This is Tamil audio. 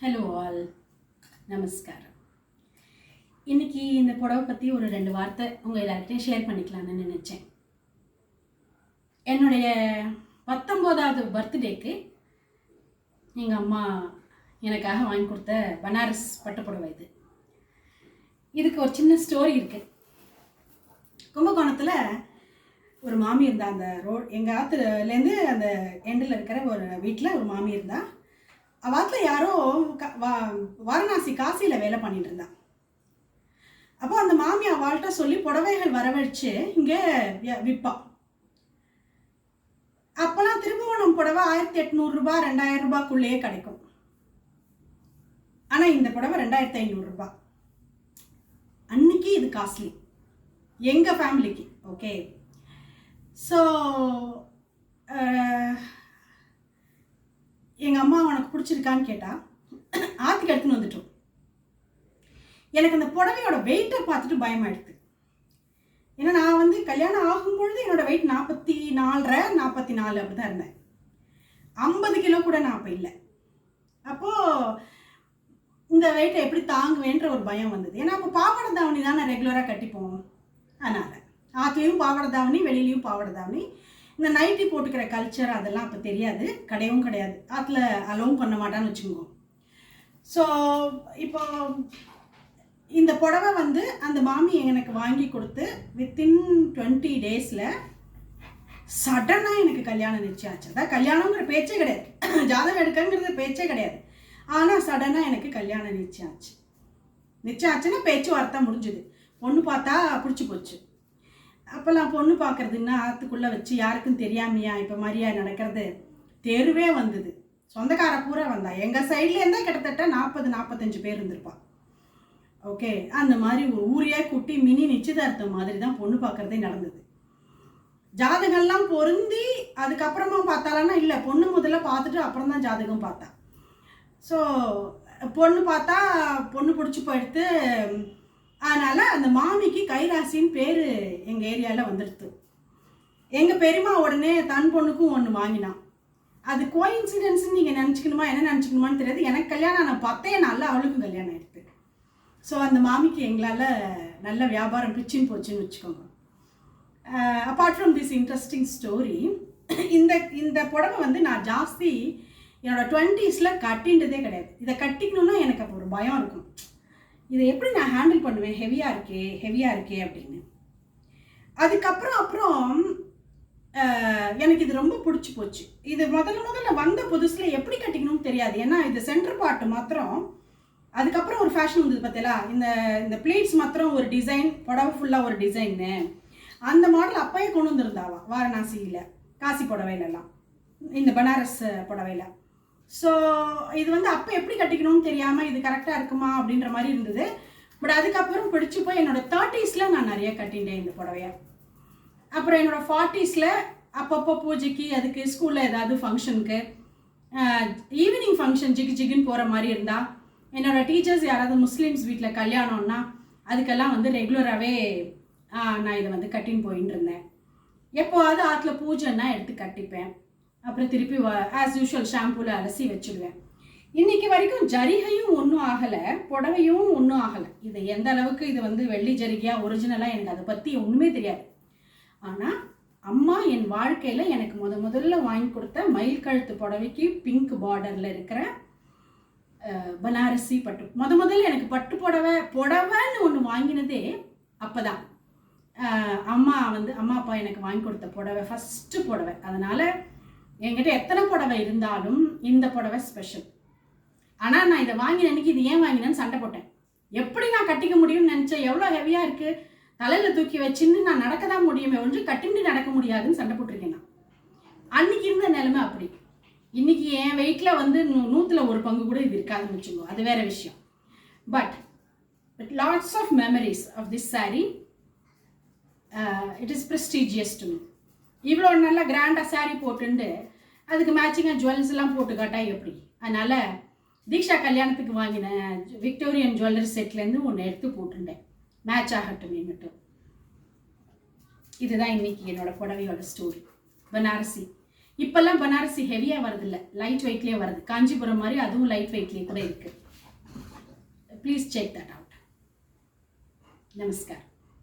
ஹலோ ஆல் நமஸ்காரம் இன்னைக்கு இந்த புடவை பற்றி ஒரு ரெண்டு வார்த்தை உங்கள் எல்லார்கிட்டையும் ஷேர் பண்ணிக்கலாம்னு நினச்சேன். என்னுடைய பத்தொம்போதாவது பர்த்டேக்கு எங்கள் அம்மா எனக்காக வாங்கி கொடுத்த பனாரஸ் பட்டு புடவை இது. இதுக்கு ஒரு சின்ன ஸ்டோரி இருக்குது கும்பகோணத்தில் ஒரு மாமி இருந்தா அந்த ரோட் எங்கள் ஆற்றுலேருந்து அந்த எண்டில் இருக்கிற ஒரு வீட்டில் ஒரு மாமி இருந்தால் அவாத்தில் யாரோ க- வா- வாரணாசி காசியில் வேலை பண்ணிட்டு இருந்தான் அப்போ அந்த மாமி அவள்கிட்ட சொல்லி புடவைகள் வரவழைச்சு இங்கே விற்பான் விற்பா அப்போலாம் திருபுவனம் புடவை ஆயிரத்தி எட்நூறுரூபா ரெண்டாயிரம் ரூபாய்க்குள்ளேயே கிடைக்கும். ஆனால் இந்த புடவை ரெண்டாயிரத்தி ஐநூறுரூபா அன்னைக்கு இது காஸ்ட்லி. எங்கள் ஃபேமிலிக்கு ஓகே ஸோ எங்கள் அம்மா உனக்கு பிடிச்சிருக்கான்னு கேட்டால் ஆற்றுக்கு எடுத்துன்னு வந்துட்டோம். எனக்கு அந்த புடவையோட வெயிட்டை பார்த்துட்டு பயமாயிடுது. ஏன்னா நான் வந்து கல்யாணம் ஆகும்பொழுது என்னோடய வெயிட் நாற்பத்தி நாலரை நாற்பத்தி நாலு அப்படி தான் இருந்தேன். ஐம்பது கிலோ கூட நான் அப்போ இல்லை. அப்போது இந்த வெயிட்டை எப்படி தாங்குவேன்ற ஒரு பயம் வந்தது. ஏன்னா அப்போ பாவாடை தாவணி தான் நான் ரெகுலராக கட்டிப்போம். அதனால் ஆற்றுலேயும் பாவாடை தாவணி வெளியிலையும் பாவாடை தாவணி இந்த நைட்டி போட்டுக்கிற கல்ச்சர் அதெல்லாம் அப்போ தெரியாது. கிடையவும் கிடையாது. ஆற்றுல அலோவும் பண்ண மாட்டான்னு வச்சுக்கோங்க. ஸோ இப்போ இந்த புடவை வந்து அந்த மாமி எனக்கு வாங்கி கொடுத்து வித்தின் டுவெண்ட்டி டேஸில் சடனாக எனக்கு கல்யாணம் நிச்சயம் ஆச்சு அதான் கல்யாணங்கிற பேச்சே கிடையாது. ஜாதகம் எடுக்கங்கிறது பேச்சே கிடையாது. ஆனால் சடனாக எனக்கு கல்யாணம் நிச்சயம் ஆச்சு நிச்சயம் ஆச்சுன்னா பேச்சுவார்த்தை முடிஞ்சுது. பொண்ணு பார்த்தா பிடிச்சி போச்சு. அப்போல்லாம் பொண்ணு பார்க்குறதுன்னா ஆற்றுக்குள்ளே வச்சு யாருக்கும் தெரியாமையா? இப்போ மாதிரியா நடக்கிறது? தெருவே வந்தது. சொந்தக்கார பூரா வந்தா. எங்கள் சைட்லேருந்தே கிட்டத்தட்ட நாற்பது நாற்பத்தஞ்சு பேர் இருந்திருப்பா. ஓகே அந்த மாதிரி ஒரு ஊரையே கூட்டி மினி நிச்சயதார்த்தம் மாதிரி தான் பொண்ணு பார்க்கறதே நடந்தது. ஜாதகம்லாம் பொருந்தி அதுக்கப்புறமா பார்த்தாலான்னா இல்லை. பொண்ணு முதல்ல பார்த்துட்டு அப்புறம் தான் ஜாதகம் பார்த்தா. ஸோ பொண்ணு பார்த்தா பொண்ணு பிடிச்சி போயிடுத்து அதனால் அந்த மாமிக்கு கைராசின்னு பேர் எங்கள் ஏரியாவில் வந்துடுது எங்கள் பெரியம்மா உடனே தன் பொண்ணுக்கும் ஒன்று வாங்கினான் அது கோயின்சிடென்ஸ்னு நீங்கள் நினச்சிக்கணுமா என்ன நினச்சிக்கணுமான்னு தெரியாது. எனக்கு கல்யாணம் ஆனால் பத்தே நாளில் அவளுக்கும் கல்யாணம் ஆயிடுது ஸோ அந்த மாமிக்கு எங்களால் நல்ல வியாபாரம் பிச்சின்னு போச்சுன்னு வச்சுக்கோங்க. Apart from this interesting story இந்த இந்த புடவை வந்து நான் ஜாஸ்தி என்னோடய டுவெண்ட்டீஸில் கட்டின்றதே கிடையாது. இதை கட்டிக்கணும்னா எனக்கு அப்போ ஒரு பயம் இருக்கும். இதை எப்படி நான் ஹேண்டில் பண்ணுவேன்? ஹெவியாக இருக்கே ஹெவியாக இருக்கே அப்படின்னு. அதுக்கப்புறம் அப்புறம் எனக்கு இது ரொம்ப பிடிச்சி போச்சு. இது முதல்ல முதல்ல வந்த புதுசில் எப்படி கட்டிக்கணும்னு தெரியாது. ஏன்னா இது சென்டர் பார்ட் மாத்திரம் அதுக்கப்புறம் ஒரு ஃபேஷன் வந்தது பார்த்தீங்களா? இந்த இந்த பிளேட்ஸ் மாத்திரம் ஒரு டிசைன் புடவை ஃபுல்லாக ஒரு டிசைன்னு அந்த மாடல் அப்பயே கொண்டு வந்திருந்தாவா வாரணாசியில் காசி புடவையிலலாம். இந்த பனாரஸ் புடவையில். ஸோ இது வந்து அப்போ எப்படி கட்டிக்கணும்னு தெரியாமல் இது கரெக்டாக இருக்குமா அப்படின்ற மாதிரி இருந்தது. பட் அதுக்கப்புறம் பிடிச்சி போய் என்னோட தேர்ட்டிஸில் நான் நிறைய கட்டிட்டேன் இந்த புடவைய. அப்புறம் என்னோட ஃபார்ட்டிஸில் அப்பப்போ பூஜைக்கு அதுக்கு ஸ்கூலில் ஏதாவது ஃபங்க்ஷனுக்கு ஈவினிங் ஃபங்க்ஷன் ஜிகு ஜிகுன்னு போகிற மாதிரி இருந்தால் என்னோட டீச்சர்ஸ் யாராவது முஸ்லீம்ஸ் வீட்டில் கல்யாணம்னா அதுக்கெல்லாம் வந்து ரெகுலராகவே நான் இதை வந்து கட்டின்னு போயின்னு இருந்தேன். எப்போவாவது ஆற்றுல பூஜைன்னா எடுத்து கட்டிப்பேன். அப்புறம் திருப்பி ஆஸ் யூஷுவல் ஷாம்பூவில் அலசி வச்சுடுவேன். இன்னைக்கு வரைக்கும் ஜரிகையும் ஒன்றும் ஆகலை புடவையும் ஒன்றும் ஆகலை. இது எந்த அளவுக்கு இது வந்து வெள்ளி ஜரிகையாக ஒரிஜினலாக எனக்கு அதை பற்றி ஒன்றுமே தெரியாது. ஆனால் அம்மா என் வாழ்க்கையில் எனக்கு முத முதல்ல வாங்கி கொடுத்த மயில் கழுத்து புடவைக்கு பிங்க் பார்டரில் இருக்கிற பனாரசி பட்டு. முத முதல்ல எனக்கு பட்டு புடவை புடவைன்னு ஒன்று வாங்கினதே அப்போ தான் அம்மா வந்து அம்மா அப்பா எனக்கு வாங்கி கொடுத்த புடவை ஃபஸ்ட்டு புடவை. அதனால் என்கிட்ட எத்தனை புடவை இருந்தாலும் இந்த புடவை ஸ்பெஷல் ஆனால் நான் இதை வாங்கின அன்னைக்கு இது ஏன் வாங்கினேன்னு சண்டை போட்டேன். எப்படி நான் கட்டிக்க முடியும்னு நினச்சேன்? எவ்வளோ ஹெவியாக இருக்குது தலையில் தூக்கி வச்சுன்னு நான் நடக்க தான் முடியுமே ஒன்று கட்டிண்டு நடக்க முடியாதுன்னு சண்டை போட்டிருக்கேன் நான். அன்னைக்கு இருந்த நிலைமை அப்படி. இன்னைக்கு என் வெயிட்டில் வந்து நூ நூற்றில் ஒரு பங்கு கூட இது இருக்காதுன்னு வச்சுக்கோ அது வேற விஷயம். But but lots of memories of this saree it is prestigious to me இவ்வளோ நல்லா கிராண்டாக saree போட்டுண்டு அதுக்கு மேட்சிங்காக ஜுவல்ஸ்லாம் போட்டு காட்டா எப்படி? அதனால் தீக்ஷா கல்யாணத்துக்கு வாங்கின விக்டோரியன் ஜுவல்லரி செட்லேருந்து ஒன்று எடுத்து போட்டுட்டேன் மேட்ச் ஆகட்டும் என்னட்டும் இதுதான் இன்றைக்கி என்னோட புடவையோட ஸ்டோரி பனாரசி. இப்போல்லாம் பனாரசி ஹெவியாக வரதில்ல. லைட் வெயிட்லேயே வருது. காஞ்சிபுரம் மாதிரி அதுவும் லைட் வெயிட்லேயே கூட இருக்குது please check that out namaskar